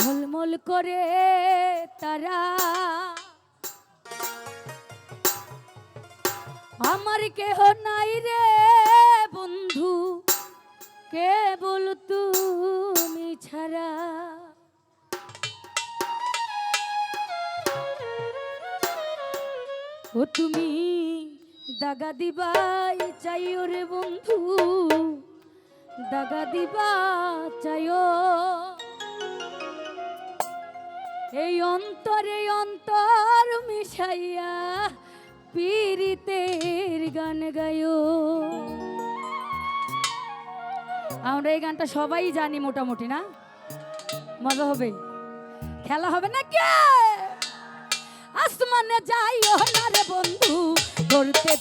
আমল করে তারা। আমার কেহ নাই রে বন্ধু, কেবল তুমি ছাড়া। ও তুমি দাগা দিবাই চাইও রে বন্ধু, দাগা দিবা চাইও। এই অন্তরে অন্তর মিশাইয়া পীড়িতের গান গায়ো। আমরা এই গানটা সবাই জানি মোটামুটি, না? মজা হবে। খেলা হবে না কে? আসমানে যাইও না রে বন্ধু, ধরতে